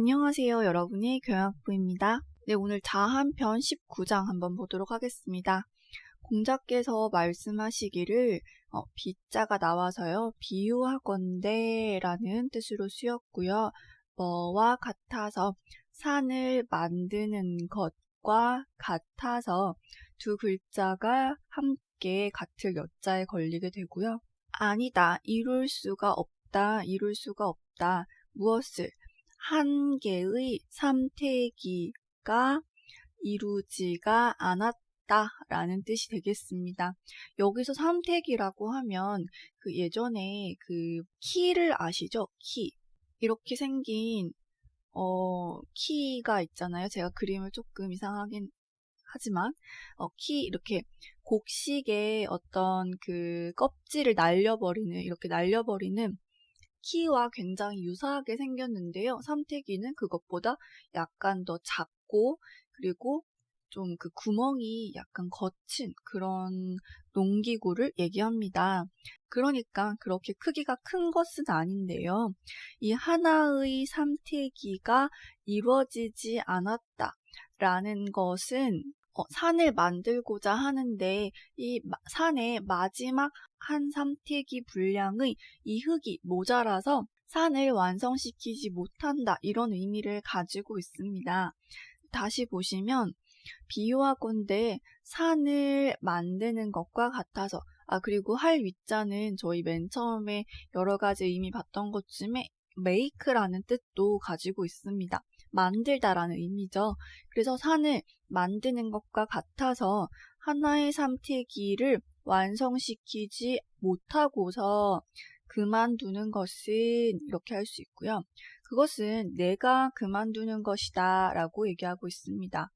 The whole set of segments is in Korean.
안녕하세요. 여러분의 교양학부입니다. 네, 오늘 자한편 19장 한번 보도록 하겠습니다. 공자께서 말씀하시기를 어, 빗자가 나와서요. 비유하건대 라는 뜻으로 쓰였고요. 뭐와 같아서 산을 만드는 것과 같아서 두 글자가 함께 같을 여자에 걸리게 되고요. 아니다. 이룰 수가 없다. 이룰 수가 없다. 무엇을 한 개의 삼태기가 이루지가 않았다 라는 뜻이 되겠습니다. 여기서 삼태기라고 하면 그 예전에 그 키를 아시죠? 키. 이렇게 생긴 어, 키가 있잖아요. 제가 그림을 조금 이상하긴 하지만 어, 키 이렇게 곡식의 어떤 그 껍질을 날려버리는 이렇게 날려버리는 키와 굉장히 유사하게 생겼는데요. 삼태기는 그것보다 약간 더 작고 그리고 좀 그 구멍이 약간 거친 그런 농기구를 얘기합니다. 그러니까 그렇게 크기가 큰 것은 아닌데요. 이 하나의 삼태기가 이루어지지 않았다 라는 것은 어, 산을 만들고자 하는데 이 산의 마지막 한 삼태기 분량의 이 흙이 모자라서 산을 완성시키지 못한다 이런 의미를 가지고 있습니다. 다시 보시면 비유하건대 산을 만드는 것과 같아서 아 그리고 할 위자는 저희 맨 처음에 여러 가지 의미 봤던 것 중에 make라는 뜻도 가지고 있습니다. 만들다라는 의미죠. 그래서 산을 만드는 것과 같아서 하나의 삼태기를 완성시키지 못하고서 그만두는 것은 이렇게 할 수 있고요. 그것은 내가 그만두는 것이다 라고 얘기하고 있습니다.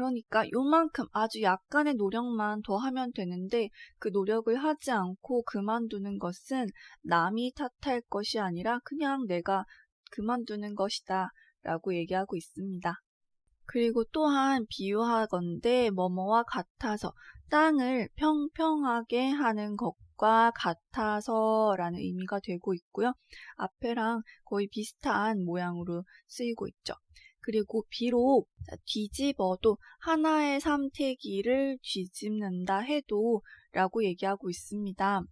그러니까 요만큼 아주 약간의 노력만 더 하면 되는데 그 노력을 하지 않고 그만두는 것은 남이 탓할 것이 아니라 그냥 내가 그만두는 것이다 라고 얘기하고 있습니다. 그리고 또한 비유하건대 뭐뭐와 같아서 땅을 평평하게 하는 것과 같아서 라는 의미가 되고 있고요. 앞에랑 거의 비슷한 모양으로 쓰이고 있죠. 그리고 비록 뒤집어도 하나의 삼태기를 뒤집는다 해도 라고 얘기하고 있습니다.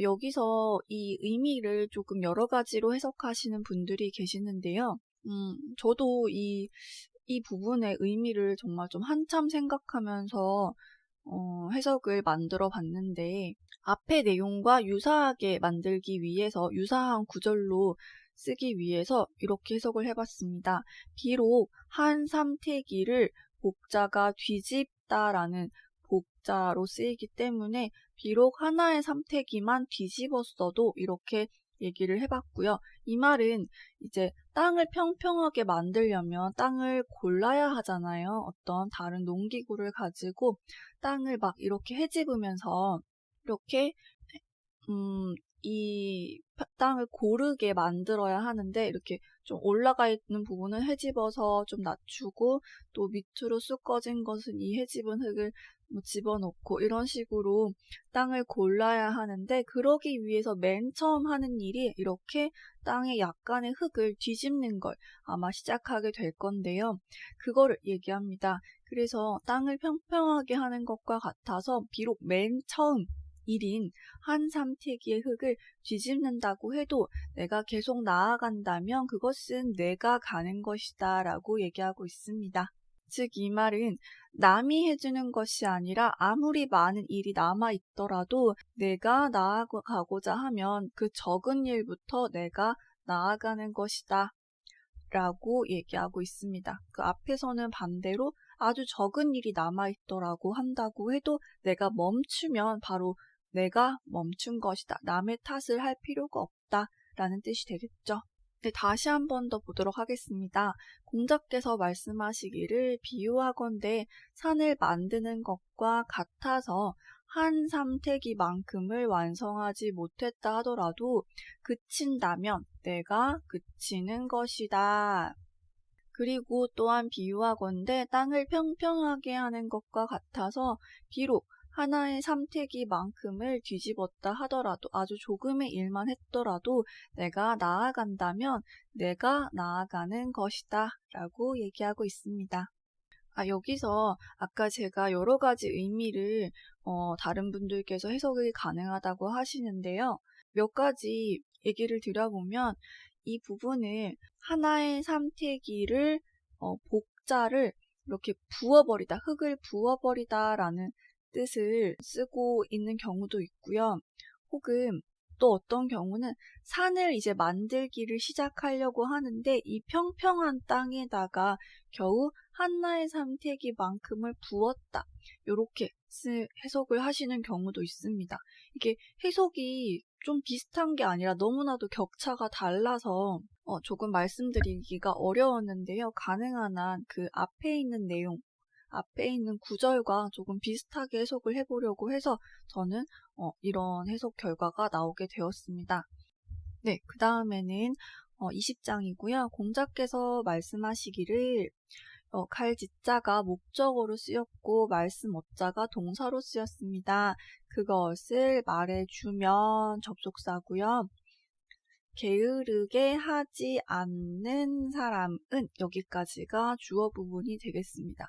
여기서 이 의미를 조금 여러 가지로 해석하시는 분들이 계시는데요. 음, 저도 이, 이 부분의 의미를 정말 좀 한참 생각하면서 어, 해석을 만들어 봤는데 앞의 내용과 유사하게 만들기 위해서 유사한 구절로 쓰기 위해서 이렇게 해석을 해봤습니다. 비록 한 삼태기를 복자가 뒤집다라는 복자로 쓰이기 때문에 비록 하나의 삼태기만 뒤집었어도 이렇게 얘기를 해봤고요. 이 말은 이제 땅을 평평하게 만들려면 땅을 골라야 하잖아요. 어떤 다른 농기구를 가지고 땅을 막 이렇게 헤집으면서 이렇게 음, 이 땅을 고르게 만들어야 하는데 이렇게 좀 올라가 있는 부분은 헤집어서 좀 낮추고 또 밑으로 쑥 꺼진 것은 이 헤집은 흙을 뭐 집어넣고 이런 식으로 땅을 골라야 하는데 그러기 위해서 맨 처음 하는 일이 이렇게 땅에 약간의 흙을 뒤집는 걸 아마 시작하게 될 건데요. 그거를 얘기합니다. 그래서 땅을 평평하게 하는 것과 같아서 비록 맨 처음 일인 한 삼태기의 흙을 뒤집는다고 해도 내가 계속 나아간다면 그것은 내가 가는 것이다 라고 얘기하고 있습니다. 즉, 이 말은 남이 해주는 것이 아니라 아무리 많은 일이 남아 있더라도 내가 나아가고자 하면 그 적은 일부터 내가 나아가는 것이다. 라고 얘기하고 있습니다. 그 앞에서는 반대로 아주 적은 일이 남아있더라고 한다고 해도 내가 멈추면 바로 내가 멈춘 것이다. 남의 탓을 할 필요가 없다. 라는 뜻이 되겠죠. 네, 다시 한 번 더 보도록 하겠습니다. 공자께서 말씀하시기를 비유하건대 산을 만드는 것과 같아서 한 삼태기만큼을 완성하지 못했다 하더라도 그친다면 내가 그치는 것이다. 그리고 또한 비유하건대 땅을 평평하게 하는 것과 같아서 비록 하나의 삼태기만큼을 뒤집었다 하더라도 아주 조금의 일만 했더라도 내가 나아간다면 내가 나아가는 것이다 라고 얘기하고 있습니다. 아, 여기서 아까 제가 여러 가지 의미를 어, 다른 분들께서 해석이 가능하다고 하시는데요. 몇 가지 얘기를 드려보면 이 부분을 하나의 삼태기를 어, 복자를 이렇게 부어버리다, 흙을 부어버리다 라는 뜻을 쓰고 있는 경우도 있고요. 혹은 또 어떤 경우는 산을 이제 만들기를 시작하려고 하는데 이 평평한 땅에다가 겨우 한나의 삼태기만큼을 부었다. 이렇게 해석을 하시는 경우도 있습니다. 이게 해석이 좀 비슷한 게 아니라 너무나도 격차가 달라서 어, 조금 말씀드리기가 어려웠는데요. 가능한 한 그 앞에 있는 내용, 앞에 있는 구절과 조금 비슷하게 해석을 해보려고 해서 저는 어, 이런 해석 결과가 나오게 되었습니다. 네, 그 다음에는 어, 20장이고요. 공자께서 말씀하시기를 어, 칼지자가 목적어로 쓰였고 말씀 어자가 동사로 쓰였습니다. 그것을 말해주면 접속사고요. 게으르게 하지 않는 사람은 여기까지가 주어 부분이 되겠습니다.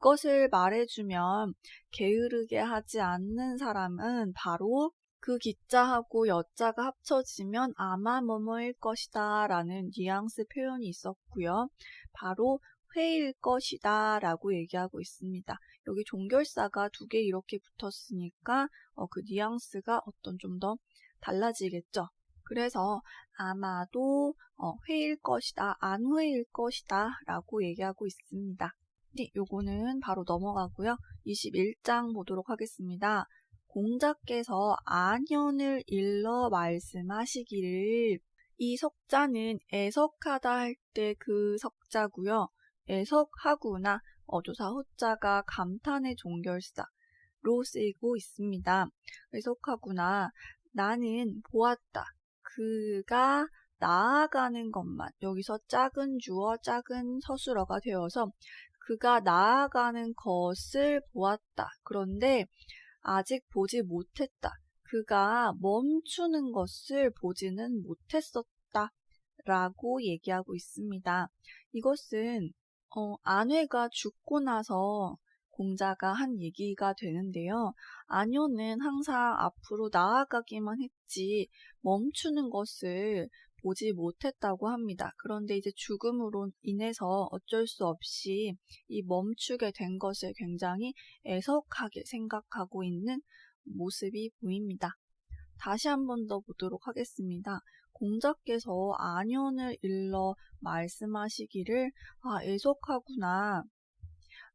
그것을 말해주면 게으르게 하지 않는 사람은 바로 그 기자하고 여자가 합쳐지면 아마 뭐뭐일 것이다 라는 뉘앙스 표현이 있었고요. 바로 회일 것이다 라고 얘기하고 있습니다. 여기 종결사가 두 개 이렇게 붙었으니까 어, 그 뉘앙스가 어떤 좀 더 달라지겠죠. 그래서 아마도 어, 회일 것이다, 안 회일 것이다 라고 얘기하고 있습니다. 네, 요거는 바로 넘어가고요. 21장 보도록 하겠습니다. 공자께서 안연을 일러 말씀하시기를 이 석자는 애석하다 할 때 그 석자고요. 애석하구나 어조사 호자가 감탄의 종결사로 쓰이고 있습니다. 애석하구나 나는 보았다. 그가 나아가는 것만 여기서 작은 주어 작은 서술어가 되어서 그가 나아가는 것을 보았다. 그런데 아직 보지 못했다. 그가 멈추는 것을 보지는 못했었다. 라고 얘기하고 있습니다. 이것은 어, 아내가 죽고 나서 공자가 한 얘기가 되는데요. 아녀는 항상 앞으로 나아가기만 했지 멈추는 것을 보지 못했다고 합니다. 그런데 이제 죽음으로 인해서 어쩔 수 없이 이 멈추게 된 것을 굉장히 애석하게 생각하고 있는 모습이 보입니다. 다시 한 번 더 보도록 하겠습니다. 공자께서 안연을 일러 말씀하시기를 아 애석하구나.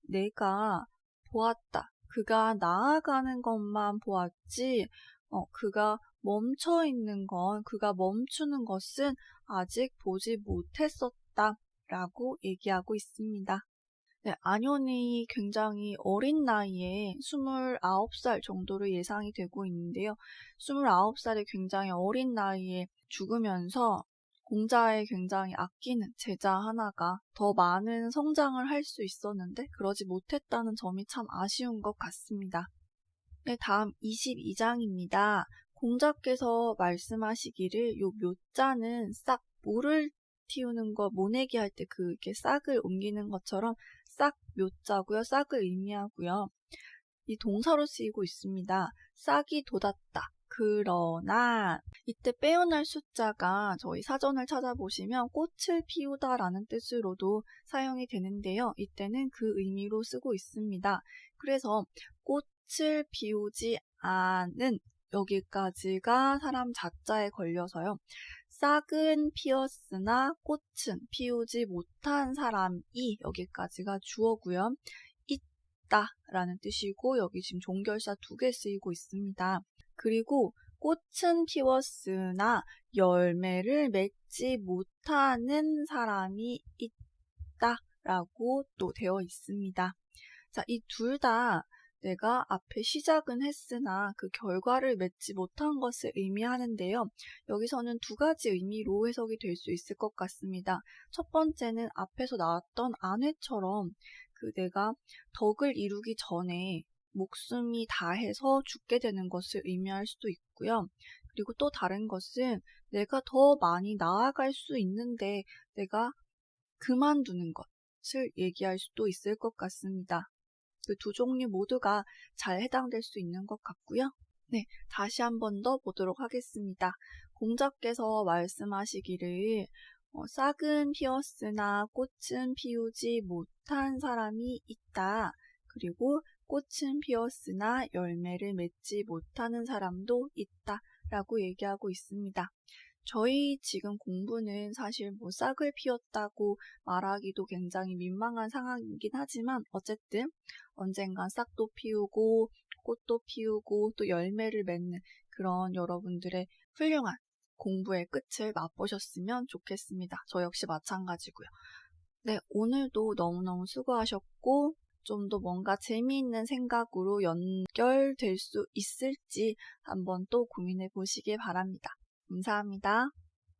내가 보았다. 그가 나아가는 것만 보았지 어, 그가 멈춰 있는 건 그가 멈추는 것은 아직 보지 못했었다 라고 얘기하고 있습니다. 네, 안현이 굉장히 어린 나이에 29살 정도로 예상이 되고 있는데요. 29살이 굉장히 어린 나이에 죽으면서 공자의 굉장히 아끼는 제자 하나가 더 많은 성장을 할 수 있었는데 그러지 못했다는 점이 참 아쉬운 것 같습니다. 네, 다음 22장입니다. 공자께서 말씀하시기를 요 묘자는 싹 모를 틔우는 거 모내기 할 때 그 이렇게 싹을 옮기는 것처럼 싹 묘자고요. 싹을 의미하고요. 이 동사로 쓰이고 있습니다. 싹이 돋았다. 그러나 이때 빼어날 숫자가 저희 사전을 찾아보시면 꽃을 피우다라는 뜻으로도 사용이 되는데요. 이때는 그 의미로 쓰고 있습니다. 그래서 꽃을 피우지 않은 여기까지가 사람 자자에 걸려서요. 싹은 피었으나 꽃은 피우지 못한 사람이 여기까지가 주어고요. 있다 라는 뜻이고 여기 지금 종결사 두 개 쓰이고 있습니다. 그리고 꽃은 피웠으나 열매를 맺지 못하는 사람이 있다 라고 또 되어 있습니다. 자, 이 둘 다 내가 앞에 시작은 했으나 그 결과를 맺지 못한 것을 의미하는데요. 여기서는 두 가지 의미로 해석이 될 수 있을 것 같습니다. 첫 번째는 앞에서 나왔던 아내처럼 그 내가 덕을 이루기 전에 목숨이 다해서 죽게 되는 것을 의미할 수도 있고요. 그리고 또 다른 것은 내가 더 많이 나아갈 수 있는데 내가 그만두는 것을 얘기할 수도 있을 것 같습니다. 그 두 종류 모두가 잘 해당될 수 있는 것 같고요. 네, 다시 한 번 더 보도록 하겠습니다. 공자께서 말씀하시기를 어, 싹은 피었으나 꽃은 피우지 못한 사람이 있다. 그리고 꽃은 피었으나 열매를 맺지 못하는 사람도 있다. 라고 얘기하고 있습니다. 저희 지금 공부는 사실 뭐 싹을 피웠다고 말하기도 굉장히 민망한 상황이긴 하지만 어쨌든 언젠간 싹도 피우고 꽃도 피우고 또 열매를 맺는 그런 여러분들의 훌륭한 공부의 끝을 맛보셨으면 좋겠습니다. 저 역시 마찬가지고요. 네, 오늘도 너무너무 수고하셨고 좀 더 뭔가 재미있는 생각으로 연결될 수 있을지 한번 또 고민해 보시길 바랍니다. 감사합니다.